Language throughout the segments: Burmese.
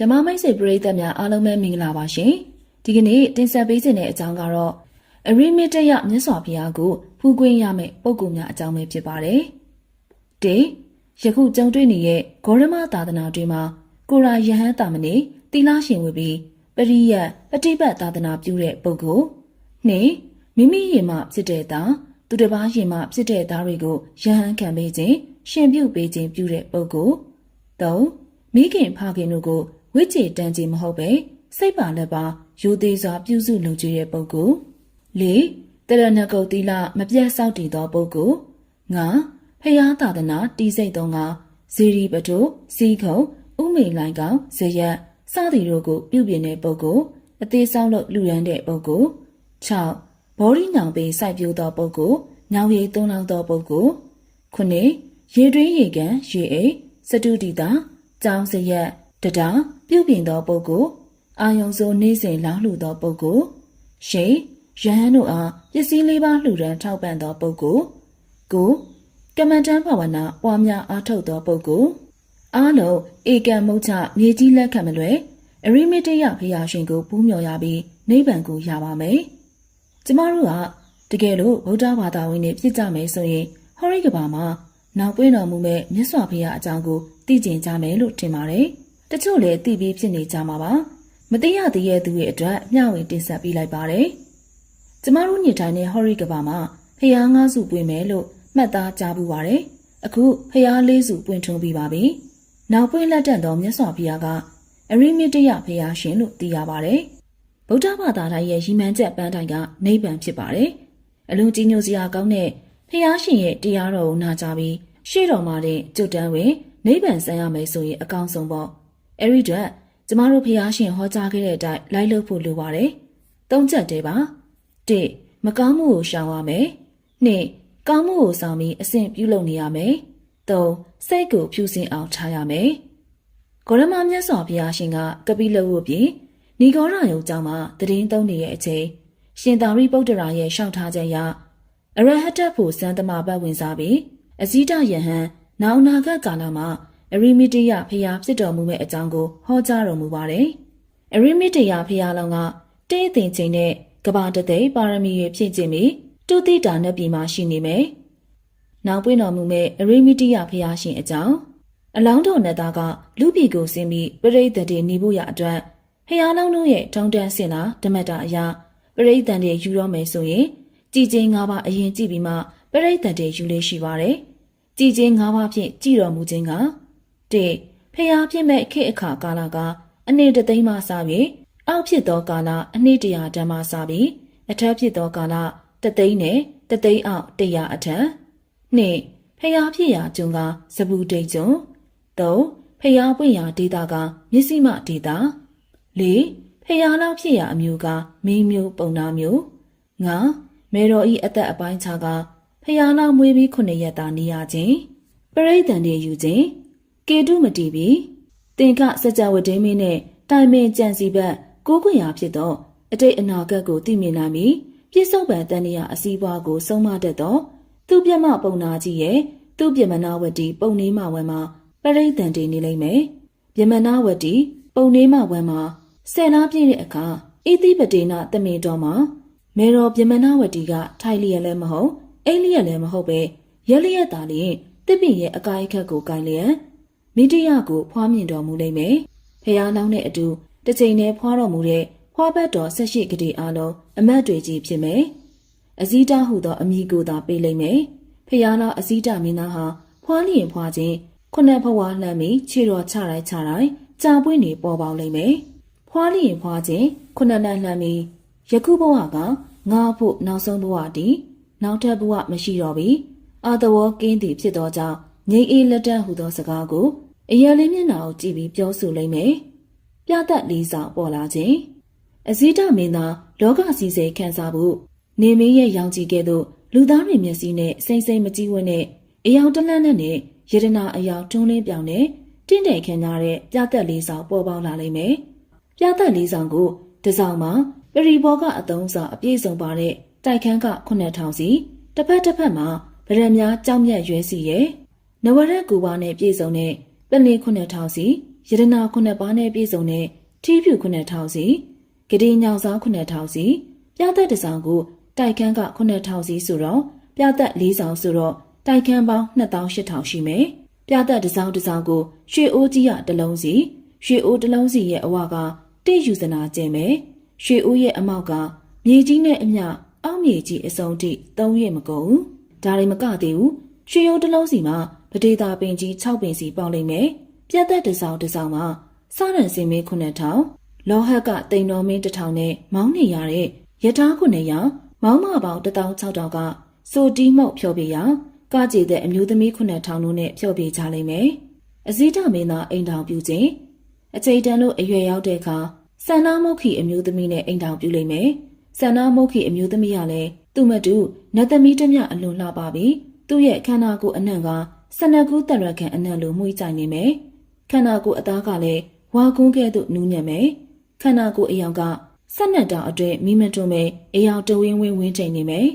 ဓမ္မမိတ်ဆွေပရိသတ်များအားလုံးပဲမင်္ဂလာပါရှင်ဒီကနေ့တင်ဆက်ပေးခြင်းတဲ့အကြောင်းကတော့အရိမစ်တရမြတ်စွာဘုရားကိုဖူးကွင်းရမယ့်ပုံကူများအကြောင်းပဲဖြစ်ပါတယ်တေယခုကြုံတွေ့နေတဲ့ဂေါရမသာသနာတွင်မှာကိုရာယဟန်တာမဏေတိလရှင်ဝေပြီးပရိယတ်ပฏิပတ်သာသနာပြုတဲ့ပုဂ္ဂိုလ်နှင့်မိမိရင်မှဖြစ်တဲ့သားသူတစ်ပါးရင်မှဖြစ်တဲ့သားတွေကိုယဟန်ခံပေးခြင်းရှင်ပြုပေးခြင်းပြုတဲ့ပုဂ္ဂိုလ်၃မိခင်ဖခင်တို့ကို ဝိจิတန်ကြီးမဟုတ်ပဲစိတ်ပါလက်ပါယူသေးစွာပြုစုလုပ်ကြည့်တဲ့ပုဂ္ဂိုလ်၄တရဏဂုတ်တိလမပြတ်စောင့်တည်သောပုဂ္ဂိုလ်၅ဖယားသာသနာတီစိတ်သောငါဇီရီပတုစီခုံဥမိန်လိုင်ကောင်ဇယက်စသည်တို့ကိုပြုပြင်တဲ့ပုဂ္ဂိုလ်အသေးဆောင်လို့လူရန်တဲ့ပုဂ္ဂိုလ်၆ဘောဓိညောင်ပေးစိုက်ပျိုးသောပုဂ္ဂိုလ်ညောင်ရည်သွန်းလောင်းသောပုဂ္ဂိုလ်ခုနှစ်ရေတွင်းရေကန်ရေအိတ်စတုတိတာကြောင်းစရက် တတာပြုပြင်သောပုဂ္ဂိုလ်အာယုံစိုးနေစဉ်လောင်းလှူသောပုဂ္ဂိုလ်ရှေရဟန်းတို့အားပစ္စည်းလေးပါးလှူဒန်းထောက်ပံ့သောပုဂ္ဂိုလ်ကိုကမ္မတန်ဘာဝနာပွားများအားထုတ်သောပုဂ္ဂိုလ်အားလုံးဧကံမုတ်ချမြေကြီးလက်ခံမလွယ်အရိမိတယဖရာရှင်ကိုပူးမြော်ရပြီးနိဗ္ဗာန်ကိုရပါမယ်ကျမတို့ကတကယ်လို့ဗုဒ္ဓဘာသာဝင်တွေဖြစ်ကြမယ်ဆိုရင်ဟောရိကဘာမှာနောက်ပွင့်တော်မူမဲ့မြတ်စွာဘုရားအကြောင်းကိုသိကျင်ကြမယ်လို့ထင်ပါတယ်။ တချို့လည်းသိပြီးဖြစ်နေကြမှာပါ။မသိရသေးတဲ့သူတွေအတွက်မျှဝေတင်ဆက်ပေးလိုက်ပါတယ်။ကျမတို့ညထိုင်တဲ့ဟောရိကဘာမှာဖျားငါးစုပွင့်မယ်လို့မှတ်သားကြားပူပါတယ်။အခုဖျားလေးစုပွင့်ထုံးပြီးပါပြီ။နောက်ပွင့်လက်တန့်သောမြတ်စွာဘုရားကအရိမတယဖျားရှင်လို့သိရပါတယ်။ဗုဒ္ဓဘာသာတိုင်းရဲ့ရည်မှန်းချက်ပန်းတိုင်းကနိဗ္ဗာန်ဖြစ်ပါတယ်။အလုံးကြီးညိုစရာကောင်းတဲ့ဖျားရှင်ရဲ့တရားတော်ကိုနာကြားပြီးရှေ့တော်မှာတဲ့ကြွတန်းဝင်နိဗ္ဗာန်ဆန်းရမယ်ဆိုရင်အကောင်းဆုံးပေါ့ အဲ့ဒီတော့ကျမတို့ဖျားရှင်ဟောကြားခဲ့တဲ့အတိုင်းလိုက်လုပ်ဖို့လိုပါတယ်သုံးချက်တည်းပါ၁မကောင်းမှုကိုရှောင်ရမယ်၂ကောင်းမှုကိုဆောင်ပြီးအဆင့်ပြုလုပ်နေရမယ်၃စိတ်ကိုဖြူစင်အောင်ထားရမယ်ဂေါရမမြတ်စွာဘုရားရှင်ကကပိလဝုပြင်ဏီဂောရယုံကျောင်းမှာတည်င်းသုံးနေတဲ့အချိန်ရှင်သာရိပုတ္တရာရဲ့ရှောက်ထားချက်အရအရဟတဖို့စံသမဘတ်ဝင်စားပြီးအဇိတယဟန်နောင်နာဂတ်ကာလမှာ အရိမိတယဖျားဖြစ်တော်မူမဲ့အကြောင်းကိုဟောကြားတော်မူပါတယ်။အရိမိတယဖျားလောင်းကတေးသိင်ချိန်နဲ့ကဘာတသိပါရမီရဖြည့်ခြင်းပြီးတုတိတာနဲ့ပြည်မှာရှိနေမယ်။နောက်ပွင့်တော်မူမဲ့အရိမိတယဖျားရှင်အကြောင်းအလောင်းတော်နဲ့သားကလူပြည်ကိုဆင်းပြီးပရိသတ်တွေနေဖို့ရအတွက်ဖျားလောင်းတို့ရဲ့တောင်းတန်းစင်လာဓမ္မတာအရာပရိသတ်တွေယူတော့မယ်ဆိုရင်ကြည်ကျင်း၅ပါးအရင်ကြည့်ပြီးမှပရိသတ်တွေယူလေးရှိပါတယ်။ကြည်ချင်း၅ပါးဖြင့်ကြည်တော်မူခြင်းက ၁ဖျားဖြစ်မဲ့ခေတ်အခါကာလကအနှစ်တသိန်းမှစပြီးအောက်ဖြစ်သောကာလအနှစ်တရာတန်းမှစပြီးအထက်ဖြစ်သောကာလတသိန်းနဲ့တသိန်းအောက်တရာအထက်၂ဖျားဖြစ်ရာကျွန်းကစပူတိတ်ကျွန်း၃ဖျားပွင့်ရာဒေတာကမြစ္စည်းမဒေတာ၄ဖျားလောက်ဖြစ်ရာအမျိုးကမင်းမျိုးပုံနာမျိုး၅မေတော်ဤအသက်အပိုင်းခြားကဖျားလောက်မွေးပြီးခုနှစ်ရက်သာနေရခြင်းပရိသန်တွေယူခြင်း ကေတုမတီပြီးတင်ခစကြဝဠာမင်းနဲ့တိုင်ပင်ကြံစီဘက်ကိုးခွင့်ရာဖြစ်သောအတိတ်အနာဂတ်ကိုသိမြင်နိုင်ပြီးပြစ္ဆုတ်ပံတန်တရာအစည်းအဝါကိုဆုံးမတတ်သောသူပြမပုံနာကြီးရဲ့သူပြမနာဝတီပုံနေမဝဲမှာပရိသန်တွေနေလိမ့်မယ်ပြမနာဝတီပုံနေမဝဲမှာဆယ်လားပြည့်တဲ့အခါဣတိပတေနတမေတော်မှာမေတော်ပြမနာဝတီကထိုင်လျက်လည်းမဟုတ်အိမ်လျက်လည်းမဟုတ်ပဲရက်လျက်သာလျင်တစ်ပင်ရဲ့အကားအခက်ကိုကင်လျက် မိတရကိုဖွားမြင်တော်မူလိမ့်မယ်။ဖះလောင်းတဲ့အတူတစ်ချိန်နဲ့ဖွားတော်မူတဲ့ဖွားဘတ်တော်ဆက်ရှိကတိအားလုံးအမတ်တွေကြီးဖြစ်မယ်။အစည်းတဟုသောအမိကိုသာပေးလိမ့်မယ်။ဖះလောင်းအစည်းတမင်းသားဟာဖွားလျင်ဖွားခြင်းခုနှစ်ဘဝလှမ်းပြီးခြေတော်ချတိုင်းချတိုင်းကြာပွင့်နေပေါ်ပေါက်လိမ့်မယ်။ဖွားလျင်ဖွားခြင်းခုနှစ်လလှမ်းပြီးယခုဘဝကငါဖို့နောက်ဆုံးဘဝတည်နောက်ထပ်ဘဝမရှိတော့ပြီအာတဝကင်းသည်ဖြစ်သောကြောင့်ငိမ့်အေးလက်တန့်ဟူသောစကားကို အရာလေးမျက်နှာကိုကြည့်ပြီးပြောဆိုလိမ့်မယ်ပြတတ်လေးဆောင်ပေါ်လာခြင်းအစည်းတမင်းသားလောကစည်းစိမ်ခံစားဖို့နေမင်းရဲ့ရောင်ကြည်ကဲ့သို့လူသားတွေမျက်စိနဲ့စိမ့်စိမ့်မကြည့်ဝနဲ့အယောင်တလန့်နဲ့နဲ့ယရနာအယောင်တွန်းလင်းပြောင်နဲ့တင့်တယ်ခံကြတဲ့ပြတတ်လေးဆောင်ပေါ်ပေါက်လာလိမ့်မယ်ပြတတ်လေးဆောင်ကိုတစောင်းမှာပရိဘောကအတုံးစာအပြည့်စုံပါတဲ့တိုက်ခန်းက9000စီတစ်ဖက်တစ်ဖက်မှာဗရံများကြောက်မြတ်ရွဲစီရဲ့နဝရက်ကူပါနဲ့ပြည့်စုံတဲ့ ပလင်9000စီယရနာခုနှစ်ပါးနဲ့ပြည့်စုံတဲ့ထီးဖြူခုနှစ်ထောင်စီဂတိညောင်စားခုနှစ်ထောင်စီပြသက်တစ်ဆောင်ကိုတိုက်ခန်းကခုနှစ်ထောင်စီဆိုတော့ပြသက်၄ဆောင်ဆိုတော့တိုက်ခန်းပေါင်း2800ရှိမယ်ပြသက်တစ်ဆောင်တစ်ဆောင်ကိုရွှေအိုးကြီးရတစ်လုံးစီရွှေအိုးတစ်လုံးစီရဲ့အဝကတိတ်ယူစနာကျင်းမယ်ရွှေအိုးရဲ့အမောက်ကမြေကြီးနဲ့အမျှအောက်မြေကြီးအစုံထိ၃ရက်မကုန်ဘူးဒါတွေမကသေးဘူးရွှေအိုးတစ်လုံးစီမှာ ပဒေတာပင်ကြီး6ပင်စီပေါက်လိမ့်မယ်ပြတ်သက်တစ်ဆောင်တစ်ဆောင်မှာစရန်စင်မင်း9000လောဟက်ကတိန်တော်မင်း1000နဲ့မောင်းနေရတဲ့ယထာ900မောင်းမပေါင်း16000ကစိုးတီးမောက်ဖြောပြရကကြည်တဲ့အမျိုးသမီး9000တို့နဲ့ဖြောပြကြလိမ့်မယ်အစည်းတမင်းသားအိမ်ထောင်ပြုခြင်းအချိန်တန်လို့အရွယ်ရောက်တဲ့အခါဆန္ဒမုတ်ခီအမျိုးသမီးနဲ့အိမ်ထောင်ပြုလိမ့်မယ်ဆန္ဒမုတ်ခီအမျိုးသမီးကလည်းသူ့မတူနတ်သမီးတမျှအလွန်လှပါပြီသူ့ရဲ့ခန္ဓာကိုယ်အနှံ့က စနကူးတရခံအနှံ့လိုမှုကြိုင်နေမယ်ခန္ဓာကိုယ်အသားကလည်းဝါကုန်းကဲ့သို့နူးညံ့မယ်ခန္ဓာကိုယ်အယောင်ကဆက်နက်တောင်အတွင်းမိမတွန်းမယ်အယောင်တဝင်းဝင်းဝင်းချိန်နေမယ်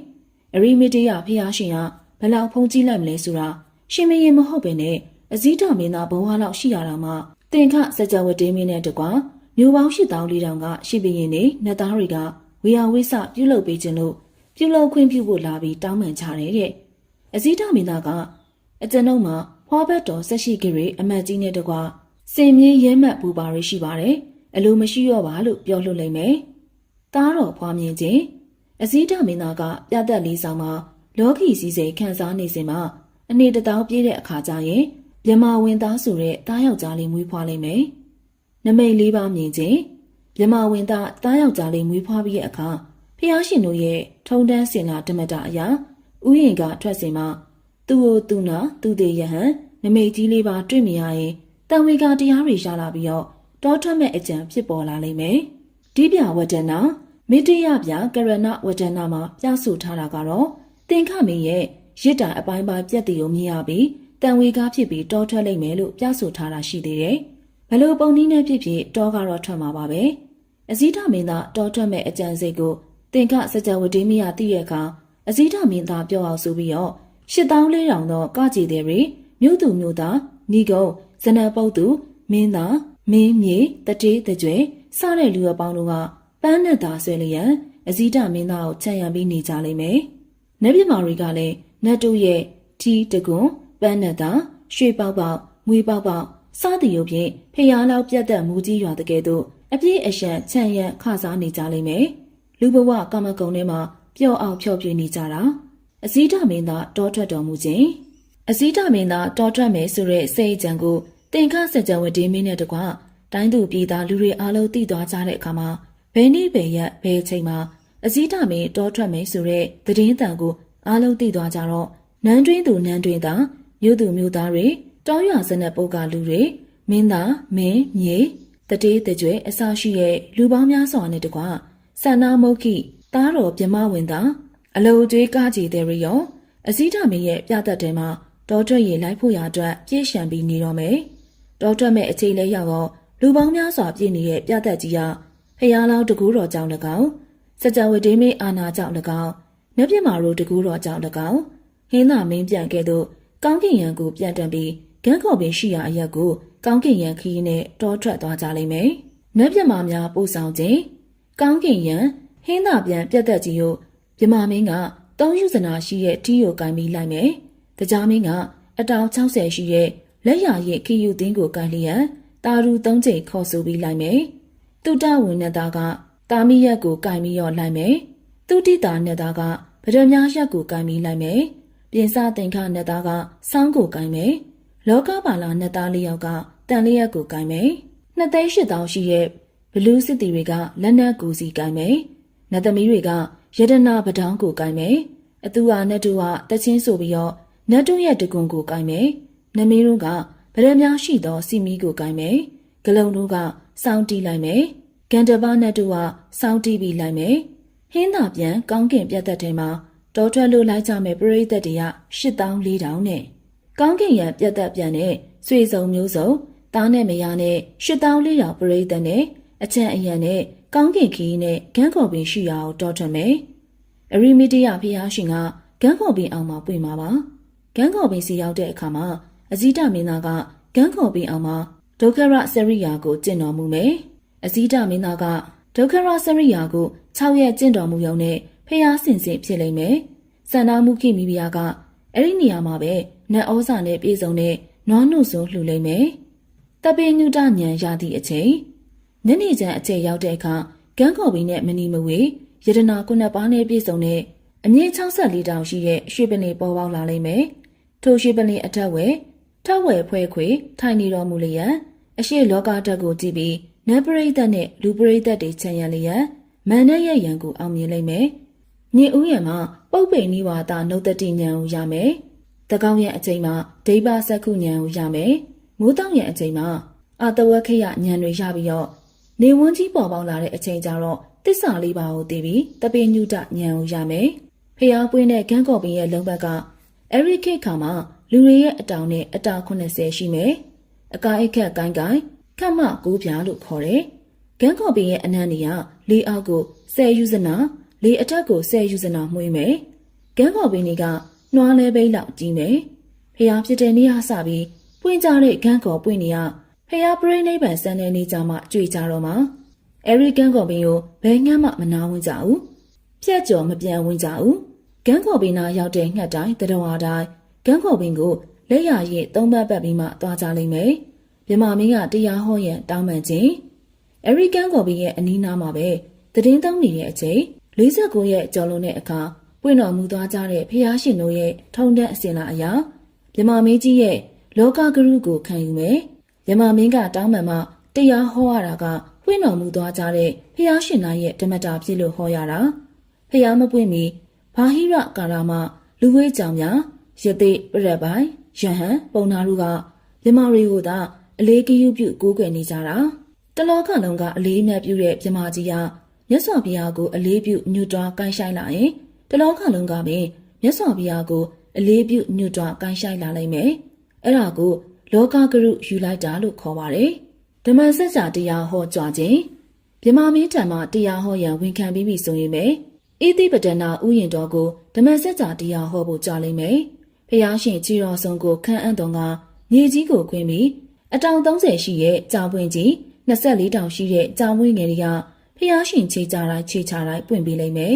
အရိမီတေယဖျားရှင်ကဘလောက်ဖုံးကြည့်လိုက်မလဲဆိုတာရှင်မရင်မဟုတ်ပဲနဲ့အစည်းတော်မင်းသားဘဝလောက်ရှိရတာမှတင်ခစကြဝဠာမင်းနဲ့တကွာမျိုးပေါင်း၈တောင်းလေးတောင်ကရှိပရင်နေနတ်သားတွေကဝေယဝိဆပြုလုပ်ပေးခြင်းလို့ပြုလုပ်ခွင့်ပြုဖို့လာပြီးတောင်းပန်ကြတယ်တဲ့အစည်းတော်မင်းသားက အကျွန်ုပ်မှာဖွာဘတ်တော်ဆက်ရှိကြရေအမတ်ကြီးနဲ့တကွာစင်မြင့်ရဲမှတ်ပူပါရရှိပါတယ်အလိုမရှိတော့ပါလို့ပြောလွှတ်လိုက်မယ်တားတော်ဖွာမြင်ခြင်းအစည်းတော်မင်းသားကပြတ်သက်လေးဆောင်မှာလောကီစည်းစိမ်ခန်းစားနေစဉ်မှာအနေတတောင်းပြေးတဲ့အခါကျရင်မြမဝင်သားဆိုတဲ့တားယောက်ျားလေးမွေးဖွားလိမ့်မယ်။နမိတ်လေးပါမြင်ခြင်းမြမဝင်သားတားယောက်ျားလေးမွေးဖွားပြီးတဲ့အခါဖျားရှင်တို့ရဲ့ထုံတန်းစင်လာဓမ္မတာအရာဥယျင်ကထွက်စင်မှာ သူ့ကိုသူနာသူသေးယဟန်နမိတ်ကြီးလေးပါတွေ့မြင်ရရင်တန်ဝေကတရားတွေရလာပြီးတော့တောထွက်မဲ့အကြံဖြစ်ပေါ်လာလိမ့်မယ်။ဒီပြဝဒနာမိတ္တရပြကရဏဝဒနာမှာပြဆိုထားတာကတော့သင်္ခမင်းရဲ့ရစ်တာအပိုင်းပိုင်းပြက်တီကိုမြင်ရပြီးတန်ဝေကားဖြစ်ပြီးတောထွက်လိမ့်မယ်လို့ပြဆိုထားတာရှိသေးတယ်။ဘလို့ပုံနည်းနဲ့ဖြစ်ဖြစ်တောကတော့ထွက်မှာပါပဲ။အစည်းထမင်းသားတောထွက်မဲ့အကြံစိတ်ကိုသင်္ခစကြဝဠာမရသိရဲ့အခါအစည်းထမင်းသားပြောအောင်ဆိုပြီးတော့ ရှစ်တောင်းလေးတောင်တော့ကကြည်တဲ့ရီမြို့သူမြို့သားညီကုန်းဇနပုတ်သူမင်းသားမင်းမြေတတေးတကြွယ်စတဲ့လူအပေါင်းတို့ကပန်းနဲ့သာဆွဲလျက်အစည်းထမင်းသားကိုချန်ရံပြီးနေကြလိမ့်မယ်။နတ်ပြမာတွေကလည်းနတ်တို့ရဲ့ထီတကွန်ပန်းနဲ့သာရွှေပေါက်ပေါက်ငွေပေါက်ပေါက်စသည်ရုပ်ဖြင့်ဖျားလောက်ပြတ်သက်မူကြီးရွာတကယ်တော့အပြည့်အရှံချန်ရံခစားနေကြလိမ့်မယ်။လူဘဝကမကုံထဲမှာပျော့အောင်ဖြော့ပြနေကြတာ အစည်းထမင်းသားတောထွက်တော်မူခြင်းအစည်းထမင်းသားတောထွက်မယ်ဆိုတဲ့စိတ်ကြံကိုတင်ခစကြဝဠာမင်းနဲ့တကွတိုင်းသူပြည်သားလူတွေအားလုံးသိသွားကြတဲ့အခါမှာဘယ်နည်းဘယ်ရက်ဘယ်ချိန်မှာအစည်းထမင်းတောထွက်မယ်ဆိုတဲ့သတင်းတန်ကိုအားလုံးသိသွားကြတော့နန်းတွင်းသူနန်းတွင်းသားမြို့သူမြို့သားတွေတောရွာစနက်ပုတ်ကလူတွေမင်းသားမင်းမြေတတေးတကြွဲအစရှိရဲ့လူပေါင်းများစွာနဲ့တကွဆန္နာမုတ်ခိသားတော်ပြမဝင်သား အလုတ်ကျွေးကားကြည်တဲ့ရီရောအစည်းထမင်းရဲ့ပြသက်တဲမှာတောထွက်ရေလိုက်ဖို့ရအတွက်ပြည့်ရှံပြီးနေတော့မယ်တောထွက်မဲ့အချိန်လေးရောက်တော့လူပေါင်းများစွာပြည့်နေတဲ့ပြသက်ကြီးကဖျားလောင်းတကူတော်ကြောင့်၎င်းစကြဝဠာမင်းအာနာကြောင့်၎င်းမြပြမာတို့တကူတော်ကြောင့်၎င်းဟင်းသာမင်းပြန်ခဲ့သို့ကောင်းကင်ရံကိုပြန်တန်ပြီးဂန်းခေါ်ပင်ရှိရာအရက်ကိုကောင်းကင်ရံခီးနဲ့တောထွက်သွားကြလိမ့်မယ်။မြပြမာများပို့ဆောင်ခြင်းကောင်းကင်ရံဟင်းသာပြန်ပြတ်သက်ကြီးကို မြမမင်းကတောင်းယူစနာရှိတဲ့ထီးကိုကင်ပြီးလိုက်မယ်။တကြားမင်းကအတောင်60ရှိတဲ့လက်ရရဲ့ခီယူသင်းကိုကင်လျက်တာရူ၃ချိန်ခေါ်ဆိုပြီးလိုက်မယ်။တုတဝင်နဲ့သားကတာမီရက်ကိုကင်ပြီးရောလိုက်မယ်။သူတိတာနဲ့သားကဗဒမြရက်ကိုကင်ပြီးလိုက်မယ်။ပြင်စတင်ခနဲ့သားကစောင်းကိုကင်မယ်။လောကပါလာနဲ့သားလေးယောက်ကတန်လေးရက်ကိုကင်မယ်။နှစ်သိန်းရှစ်တောင်ရှိရဲ့ဘလူးစစ်တီတွေကလက်နက်ကူစီကင်မယ်။နတ်သမီးတွေက ယဒနာပဒေါင်းကိုကင်မယ်။အတူဟာနဲ့တူဟာတချင်းဆိုပြီးတော့နတ်တို့ရဲ့တကွန်ကိုကင်မယ်။နမင်းတို့ကဗရမ ्या ရှိသော စီမီကိုကင်မယ်။ဂလုံတို့ကစောင်းတီးလိုက်မယ်။ဂန္ဓဘာနတ်တို့ကစောင်းတီးပြီးလိုက်မယ်။ဟင်းသာပြန်ကောင်းကင်ပြတ်သက်ထဲမှာတောထွက်လို့လိုက်ကြမဲ့ပရိသတ်တွေက8400နဲ့ကောင်းကင်ရံပြတ်သက်ပြန်တဲ့ဆွေစုံမျိုးစုံသားနဲ့မယားနဲ့8400ပရိသတ်နဲ့အချမ်းအယံနဲ့ ကောင်းကင်ခီးနဲ့ဂန်းခေါ်ပင်ရှိရာကိုတောထွက်မယ်။အရီမီတရဖျားရှင်ကဂန်းခေါ်ပင်အောင်မှာပွင့်မှာပါ။ဂန်းခေါ်ပင်စီရောက်တဲ့အခါမှာအဇိတမင်းသားကဂန်းခေါ်ပင်အောင်မှာတဒုက္ခရစရိယာကိုကျင့်တော်မူမယ်အစည်းတမင်းသားကဒုက္ခရစရိယာကို6ရက်ကျင့်တော်မူရုံနဲ့ဖျားစင်စစ်ဖြစ်လိမ့်မယ်စန္ဒမှုခိမိဖုရားကအဲ့ဒီနေရာမှာပဲနတ်ဩဇာနဲ့ပြေဆုံးတဲ့နွားနှုတ်ဆိုလှူလိမ့်မယ်တပေညုတညံရသည့်အချိန် ညနေချမ်းအချိန်ရောက်တဲ့အခါကန်းကော်ဘီနဲ့မနီမဝေယတနာခုနှစ်ပါးနဲ့ပြည့်စုံတဲ့အမြင့်64တောင်ရှိတဲ့ရွှေပလင်ပေါ်ပေါက်လာလိမ့်မယ်ထိုရွှေပလင်အထက်ဝဲထက်ဝဲဖွဲခွေ ထိုင်နေတော်မူလျက်အရှိလောကဓာတ်ကိုကြည့်ပြီးနတ်ပရိသတ်နဲ့လူပရိသတ်တွေခြံရံလျက်မန်နဲ့ရဲ့ရန်ကိုအောင်မြင်လိမ့်မယ်။ညင်ဦးရံမှာပုပ်ပိန်နိဝါဒနှုတ်တတိဉာဏ်ကိုရမယ်။တကောင်းရဲ့အချိန်မှာဒိဗ္ဗစက္ခုဉာဏ်ကိုရမယ်။မိုးတောင်ရဲ့အချိန်မှာအာတဝခရဉာဏ်တွေရပြီးတော့ နေဝန်းကြီးပေါ်ပေါက်လာတဲ့အချိန်ကျတော့တစ္ဆာလေးပါးကိုသိပြီးတပိညုတဉာဏ်ကိုရမယ်။ဖျားပွင့်တဲ့ဂန်းကော်ပင်ရဲ့လုံးဘက်ကအဲ့ဒီခေတ်ခါမှာလူတွေရဲ့အတောင်နဲ့အတာ80ရှိမယ်။အကာအိတ်ခက်ကိုင်းကိုင်းခတ်မကိုးပြားလို့ခေါ်တယ်။ဂန်းကော်ပင်ရဲ့အနံ့တွေကလေးအောက်ကိုဆယ်ယူဇနာလေးအထက်ကိုဆယ်ယူဇနာမှုေးမယ်။ဂန်းကော်ပင်တွေကနှွားလဲပိတ်လောက်ကြီးမယ်။ဖျားဖြစ်တဲ့နေရာစပြီးပွင့်ကြတဲ့ဂန်းကော်ပွင့်နေရ ဖျားပရိနိဗ္ဗာန်စံတဲ့နေကြမှာကြွေကြတော့မှာ။အဲရီဂန်းကော်ပင်ကိုဘယ်ငှမ်းမှမနာဝင်ကြဘူး။ပြက်ကြော်မပြန်ဝင်ကြဘူး။ဂန်းကော်ပင်နာရောက်တဲ့ငှက်တိုင်းတတော်အားတိုင်းဂန်းကော်ပင်ကိုလက်ရရည်သုံးပတ်ပတ်ပြီးမှသွားကြလိမ့်မယ်။မြမမင်းကတရားဟောရန်တောင်းပန်ခြင်းအရီကန်ကော်ပီရဲ့အနီးနားမှာပဲသတင်းတောင်းနေတဲ့အချိန်49ရဲ့ကျော်လုံးတဲ့အခါပွင့်တော်မူသွားကြတဲ့ဖျားရှင်တို့ရဲ့ထုံတဲ့အစင်လာအရာမြမမင်းကြီးရဲ့လောကဂရုကိုခံယူမယ်။ မြမမင်းကတောင်းပန်မှတရားဟောရတာကပွင့်တော်မူသွားကြတဲ့ဖျားရှင်သားရဲ့ဓမ္မတာဖြစ်လို့ဟောရတာ။ဖျားမပွင့်မီဘာဟိရကာရမလူဝေးကြောင်များယသိပရက်ပိုင်ယဟန်ပုံနာတို့ကမြမတွေကိုသာအလေးကယူပြုကိုးကွယ်နေကြတာတလောကလုံးကအလေးအမြတ်ပြုတဲ့မြမကြီးကမြတ်စွာဘုရားကိုအလေးပြုညွတ်တွားကိုင်းဆိုင်လာရင်တလောကလုံးကပင်မြတ်စွာဘုရားကိုအလေးပြုညွတ်တွားကိုင်းဆိုင်လာနိုင်မယ်အဲ့ဒါကို လောကဂရုယူလိုက်တာလို့ခေါ်ပါတယ်ဓမ္မစကြာတရားဟောကြားခြင်းမြမမင်းထံမှတရားဟောရန်ဝန်ခံပြီးပြီဆိုရင်ပဲဣတိပဒနာဥယျင်တော်ကိုဓမ္မစကြာတရားဟောဖို့ကြားလိမ့်မယ်ဖျားရှင်ကြီးတော်ဆုံးကိုခန့်အပ်တော်ကမြေကြီးကိုခွင်းပြီးအတောင်30ရှိရဲ့ကြောင်ပွင့်ကြီး24တောင်ရှိတဲ့ကြောင်ပွင့်ငယ်တွေကဖျားရှင်ခြေချတိုင်းခြေချတိုင်းပွင့်ပေးလိမ့်မယ်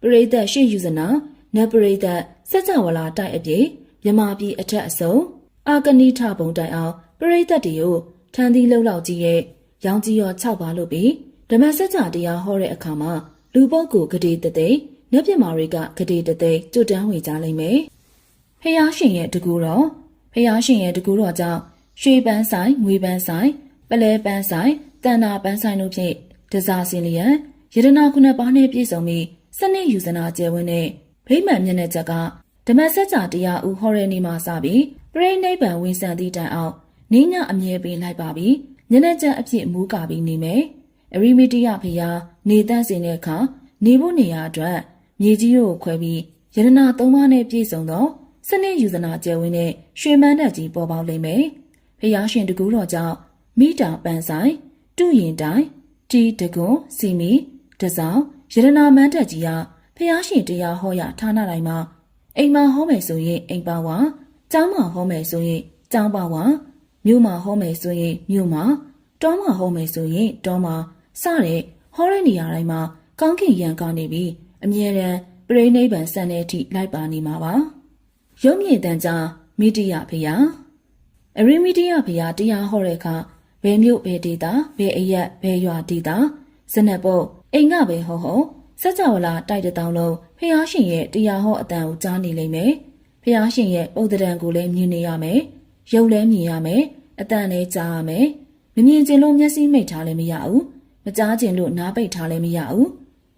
ပရိသတ်ရှေ့ယူဇနာနတ်ပရိသတ်စัจ java လာတိုက်အပြည့်မြမပြည်အထက်အစုံ အာကနိထဘုံတိုင်အောင်ပရိသတ်တွေကိုထန်းသီးလှုပ်လောက်ကြီးရဲ့ရောင်ကြီးရော6ပါလို့ပြီးဓမ္မစကြာတရားဟောတဲ့အခါမှာလူပုဂ္ဂိုလ်ဂတိတသိနတ်ပြမာတွေကဂတိတသိကျွတ်တန်းဝေကြလိမ့်မယ်ဖះရှင်ရဲ့တကူတော်ဖះရှင်ရဲ့တကူတော်ကြောင့်ရွှေပန်းဆိုင်ငွေပန်းဆိုင်ပလဲပန်းဆိုင်တန်နာပန်းဆိုင်တို့ဖြင့်တစားစင်လျက်ယရနာခုနှစ်ပါးနှင့်ပြည့်စုံပြီးစနစ်ယူဇနာကျဲဝင်းနဲ့ဗိမာန်မျက်နှာချက်ကဓမ္မစကြာတရားဦးဟော်ရဲနေမှာစပြီး ပြိဋိဘံဝင်ဆန်သည့်တိုင်အောင်နင်းညအမြဲပေးလိုက်ပါပြီညနေကျအဖြစ်မူးကာပြီးနေမယ်အရိမီတယဖျားနေတန့်စင်တဲ့အခါနေဖို့နေရာအတွက်မြေကြီးကိုခွဲပြီးယရနာသုံးပါးနဲ့ပြည့်စုံသောစနစ်ယူဇနာကျဲဝင်းနဲ့ရွှေမန်းတက်ကြီးပေါ်ပေါက်လိမ့်မယ်။ဖျားရှင်တကူတော်ကြောင့်မိတာပန်းဆိုင်တူရင်တိုင်တီတကွန်စီမီတစောင်းရတနာမန်းတက်ကြီးဟာဖျားရှင်တရားဟောရဌာနတိုင်းမှာအိမ်မှာဟောမယ်ဆိုရင်အိမ်ပါဝါ ကျောင်းမှာဟောမယ်ဆိုရင်ကျောင်းပါဝါမြို့မှာဟောမယ်ဆိုရင်မြို့မှာတောမှာဟောမယ်ဆိုရင်တောမှာစတဲ့ဟောတဲ့နေရာတိုင်းမှာကောင်းကင်ရန်ကနေပြီးအမြဲတမ်းပြိဋိဘံစံတဲ့အထိလိုက်ပါနေမှာပါရုံးမြင့်တန်ကြားမိတိယဖျားအရိမိတိယဖျားတရားဟောတဲ့အခါဘယ်မြို့ဘယ်ဒေတာဘယ်အရက်ဘယ်ရွာဒေတာစနက်ပုတ်အိမ်ကပဲဟောဟောစကြဝဠာတိုက်တဲ့တောင်းလုံးဖျားရှင်ရဲ့တရားဟောအတန်ကိုကြားနေလိမ့်မယ် ဖျားရှင်ရဲ့ပုံတံကိုလည်းမြင်နေရမယ်ရုပ်လည်းမြင်ရမယ်အတန်လည်းကြားရမယ်မမြင်ကျင်လို့မျက်စိမိတ်ထားလည်းမရဘူးမကြားကျင်လို့နားပိတ်ထားလည်းမရဘူး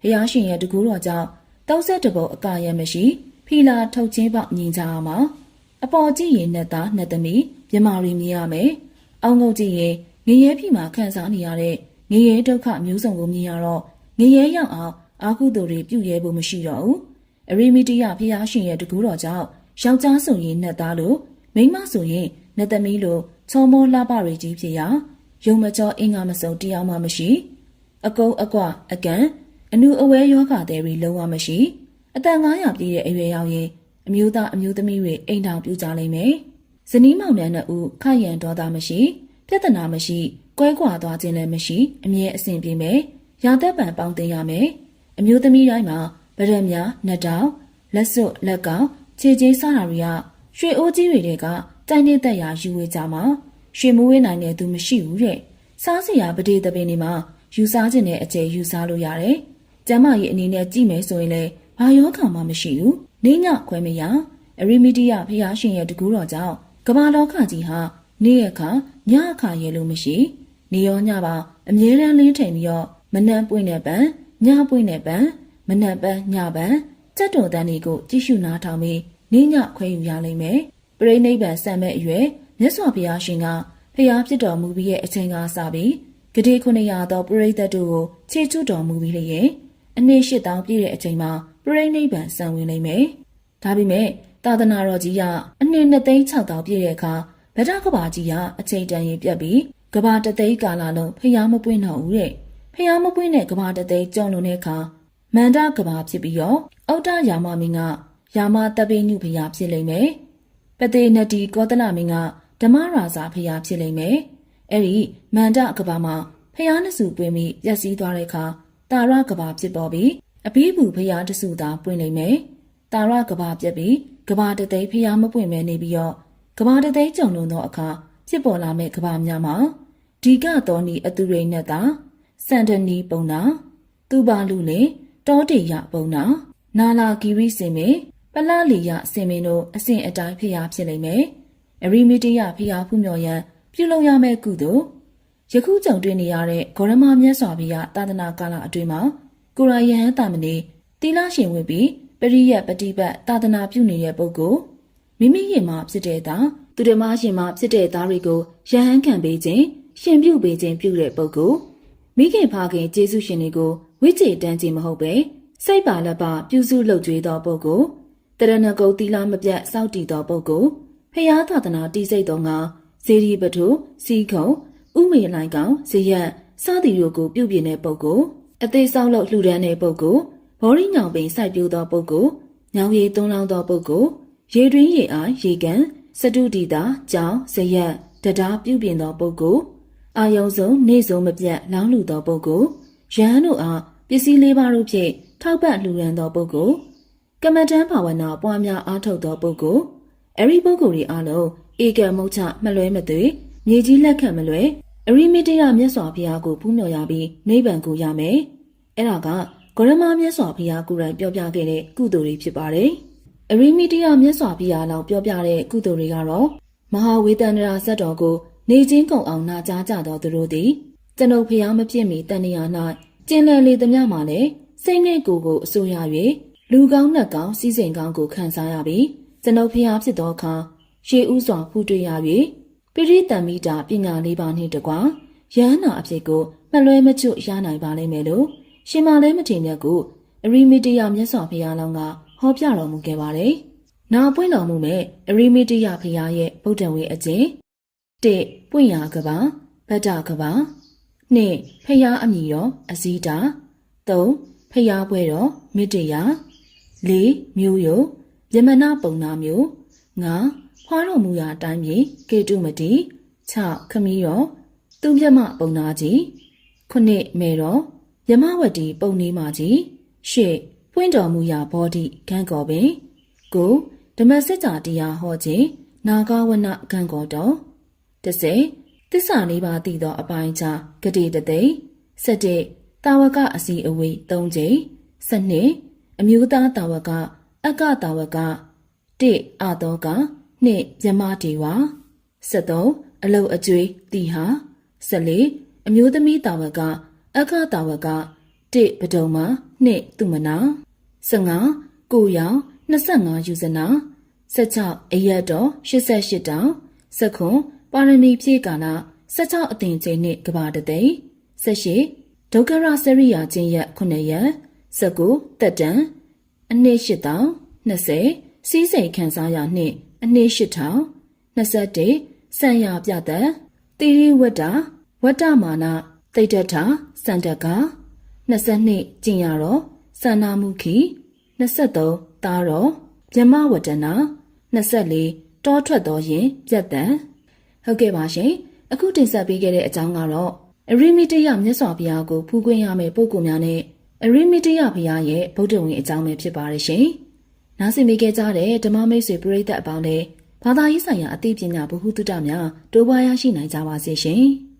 ဖျားရှင်ရဲ့တကူတော်ကြောင့်တောက်ဆက်တပုတ်အကာရမရှိဖီလာထုတ်ချင်းပေါမြင်ကြအောင်ပါအပေါ်ကြည့်ရင်နဲ့သားနဲ့သမီးမြမာရီမြင်ရမယ်အောင်းငုတ်ကြည့်ရင်ငရဲပြီမှာခံစားနေရတဲ့ငရဲဒုက္ခမျိုးစုံကိုမြင်ရတော့ငရဲရောက်အောင်အာဟုသူတွေပြုတ်ရဲဖို့မရှိတော့ဘူးအရိမီတိယဖျားရှင်ရဲ့တကူတော်ကြောင့် ယောက်ျားဆိုရင်နဲ့သားလို့မိန်းမဆိုရင်နဲ့သမီးလို့ချောမောလှပတွေကြီးဖြစ်ရာယုံမကျော်အင်္ဂါမစုံတရားမှမရှိ အကုန်းအကွအကန်အနုအဝဲယောဂတဲ့တွေလုံးဝမရှိအတန်900ပြည့်တဲ့အရွယ်ရောက်ရင်အမျိုးသားအမျိုးသမီးတွေအိမ်ထောင်ပြူကြလိမ့်မယ်ဇနီးမောင်နှံနှစ်ဦးခရံဒေါသမရှိပြဿနာမရှိကွဲကွာသွားခြင်းလည်းမရှိအမြဲအဆင်ပြေမယ်ရာသက်ပံပေါင်းတင်ရမယ်အမျိုးသမီးတိုင်းမှာဗရက်များနှက်တောင်လက်စွပ်လက်ကောင် ခြေချင်းစတာတွေကရွှေအိုးကြီးတွေကတိုင်းနေသက်ရာယူဝေကြမှာရွှေမွေးနိုင်တဲ့သူမရှိဘူးတဲ့စားစရာပဒေတပင်တွေမှာယူစားခြင်းနဲ့အကျယ်ယူစားလို့ရတယ်ကျမ်းမာရေးအနေနဲ့ကြည့်မယ်ဆိုရင်လည်းဘာရောခါမှမရှိဘူးနေညခွဲမရအရိမီတီယဖះရှင်ရဲ့တကူတော်ကြောင့်ကမ္ဘာလောကကြီးဟာနေ့ရက်ခါညအခါရဲလို့မရှိနေရောညပါအမြဲတမ်းလင်းထိန်ပြီးတော့မနှံပွင့်တဲ့ပံညပွင့်တဲ့ပံမနှံပန်းညပန်း စက်တော်တန်းတွေကိုကြည့်ရှုနားထောင်ပြီးနေညခွဲယူရလိမ့်မယ်ပရိနိဗ္ဗာန်ဆံမဲ့အရွယ်မြတ်စွာဘုရားရှင်ကဖျားဖြစ်တော်မူပြီးရဲ့အချိန်ကစပြီးဂတိ900သောပရိသတ်တို့ကိုခြေချွတ်တော်မူပြီးလျက်အနည်း8000ပြည့်တဲ့အချိန်မှာပရိနိဗ္ဗာန်ဆံဝင်လိမ့်မယ်ဒါပေမဲ့သာသနာတော်ကြီးကအနည်း2,6000ပြည့်တဲ့အခါဗဒ္ဒကဘာကြီးကအချိန်တန်ရင်ပြတ်ပြီးကဘာတသိန်းကာလလုံးဖျားမပွင့်တော့ဘူးတဲ့ဖျားမပွင့်တဲ့ကဘာတသိန်းကြုံလုံးတဲ့အခါ မန္တကဘာဖြစ်ပြီးတော့အောက်တရာမမင်းကယာမတပိညုဖျားဖြစ်လိမ့်မယ်ပတိနတိကောသလမင်းကဓမ္မရာဇာဖျားဖြစ်လိမ့်မယ်အဲ့ဒီမန္တကဘာမှာဖျားနှစုပွင့်ပြီးရက်စီးသွားတဲ့အခါတာရကဘာဖြစ်ပေါ်ပြီးအဘိဓုဖျားတစုသာပွင့်လိမ့်မယ်တာရကဘာပြက်ပြီးကဘာတသိန်းဖျားမပွင့်မဲနေပြီးတော့ကဘာတသိန်းကြုံလုံးသောအခါဖြစ်ပေါ်လာမဲ့ကဘာများမှာဒီကတော်နီအသူရိနဲ့သာစန္ဒနီပုံနာသူပါလူလေ တောတေရပုံနာနာလာဂီရိစင်မေပလလီယစင်မင်းတို့အစဉ်အတိုင်းဖျားဖြစ်လိမ့်မယ်အရိမီတယဖျားဖူးမြော်ရန်ပြုလုပ်ရမယ့်ကုသိုလ်ယခုကြုံတွေ့နေရတဲ့ဂေါရမမြတ်စွာဘုရားတာသနာကာလအတွင်းမှာကိုရာယဟန်တာမဏေတီလာရှင်ဝင်ပြီးပရိယတ်ပฏิပတ်တာသနာပြုနေတဲ့ပုဂ္ဂိုလ်မိမိရင်မှာဖြစ်တဲ့သားသူဓမ္မရှင်မှာဖြစ်တဲ့သားတွေကိုယဟန်ခံပေးခြင်းရှင်ပြုပေးခြင်းပြုတဲ့ပုဂ္ဂိုလ်မိခင်ဖခင်ကျေးဇူးရှင်တွေကို ဝိจิตတန်းခြင်းမဟုတ်ပဲစိတ်ပါလက်ပါပြုစုလုပ်ကြွေးသောပုဂ္ဂိုလ်တရဏဂုတ်တီလာမပြတ်စောင့်တည်သောပုဂ္ဂိုလ်ဖျားသာသနာတည်စိတ်သောငါဇေဒီပထုစီခုံဥမေလိုင်ကောင်ဇေယက်စသည်တို့ကိုပြုပြင်တဲ့ပုဂ္ဂိုလ်အသေးဆောင်လို့လှူဒန်းတဲ့ပုဂ္ဂိုလ်ဘောရင်းညောင်ပင်စိုက်ပျိုးသောပုဂ္ဂိုလ်ညောင်ရည်သွန်းလောင်းသောပုဂ္ဂိုလ်ရေတွင်းရေအားရေကန်စတုဒီတာကြောင်ဇယက်တဒါပြုပြင်သောပုဂ္ဂိုလ်အာယုံဆုံးနေဆုံးမပြတ်လောင်းလူသောပုဂ္ဂိုလ် ရဟန်းတို့အားပစ္စည်းလေးပါးတို့ဖြင့်ထောက်ပံ့လှူဒန်းသောပုဂ္ဂိုလ်ကမ္မဋ္ဌာန်းဘာဝနာပွားများအားထုတ်သောပုဂ္ဂိုလ်အဲ့ဒီပုဂ္ဂိုလ်တွေအားလုံးဧကမုတ်ချမလွဲမသွေမြေကြီးလက်ခံမလွဲအရိမိတရမြတ်စွာဘုရားကိုပူးမြော်ရပြီးနိဗ္ဗာန်ကိုရမယ်အဲ့ဒါကဂရမမြတ်စွာဘုရားကိုယ်တိုင်ပြောပြခဲ့တဲ့ကုသိုလ်တွေဖြစ်ပါတယ်အရိမိတရမြတ်စွာဘုရားလောက်ပြောပြတဲ့ကုသိုလ်တွေကတော့မဟာဝေတန္တရာဇတ်တော်ကို နေချင်းကုံအောင်နာကြားကြတော်သူတို့သည် ကျွန်ုပ်ဖျားမပြစ်မီတန်နေရ၌ကျင်လည်လေသမျှမှလည်းစိတ်နဲ့ကိုယ်ကိုအစိုးရ၍လူကောင်းနှက်ကောင်းစီးစိမ်ကောင်းကိုခံစားရပြီးကျွန်ုပ်ဖျားဖြစ်သောအခါရှေးဥစွာဖူးတွေ့ရ၍ပိရိတံမိတာပညာလေးပါးနှင့်တကွာယန္နာအဖြစ်ကိုမလွဲမချွတ်ရနိုင်ပါလိမ့်မယ်လို့ရှင်မလဲမထင်တဲ့ကုအရိမီတယမြတ်စွာဘုရားလောင်းကဟောပြတော်မူခဲ့ပါတယ်။နောက်ပွင့်တော်မူမဲ့အရိမီတယဘုရားရဲ့ဗုဒ္ဓဝေအကျင့်၁ပွင့်ရာကဘာဗတ္တကဘာ ၂ဖျားအမည်တော်အစည်းတာ၃ဖျားပွဲတော်မေတ္တရာ၄မျိုးယုယမနာပုံနာမျိုး၅ဖွားတော်မူရာအတိုင်းမြေကေတုမတိ6ခမီးတော်သူမြမပုံနာကြီး9မေတော်ယမဝတီပုံနေမာကြီး10ပွင့်တော်မူရာဘောဓိဂံကောပင်9ဓမ္မစကြာတရားဟောခြင်းနာဂဝနဂံကောတော်10 သစ္စာလေးပါးသိသောအပိုင်းခြားဂတိတသိ17တာဝကအစီအဝေး3ချိန်12အမျိုးသားတာဝကအကတာဝက1အတောက2ယမတေဝ73အလုတ်အကျွေးတိဟာ14အမျိုးသမီးတာဝကအခတာဝက1ပဒုံမ2သူမနာ15ကိုရောင်25ယူဇနာ16အရက်တော်88တောင်19 ပါရမီဖြည့်ကာလ16အသင်ချိန်နှင့်ကဘာတသိ18ဒုက္ခရစရိယာချင်းရက်9ရက်19တက်တန်အနှစ်8တောင်20စီးစိမ်ခန်းစားရနှင့်အနှစ်၈ထောင်21စံရပြသက်တိရိဝတ္တဝတ္တမာနတိတ်တထစန္ဒက22ကျင်ရတော်စန္နာမုခိ23သားတော်မြမဝတ္တနာ24တောထွက်တော်ရင်ပြတ်တန် ဟုတ်ကဲ့ပါရှင်အခုတင်ဆက်ပေးခဲ့တဲ့အကြောင်းကတော့အရိမိတယမြတ်စွာဘုရားကိုဖူးခွင့်ရမယ့်ပုဂ္ဂိုလ်များနဲ့အရိမိတယဘုရားရဲ့ဗုဒ္ဓဝင်အကြောင်းပဲဖြစ်ပါတယ်ရှင်။နားဆင်မိခဲ့ကြတဲ့ဓမ္မမိတ်ဆွေပရိသတ်အပေါင်းလည်းဘာသာရေးဆိုင်ရာအသိပညာဗဟုသုတများတိုးပွားရရှိနိုင်ကြပါစေရှင်။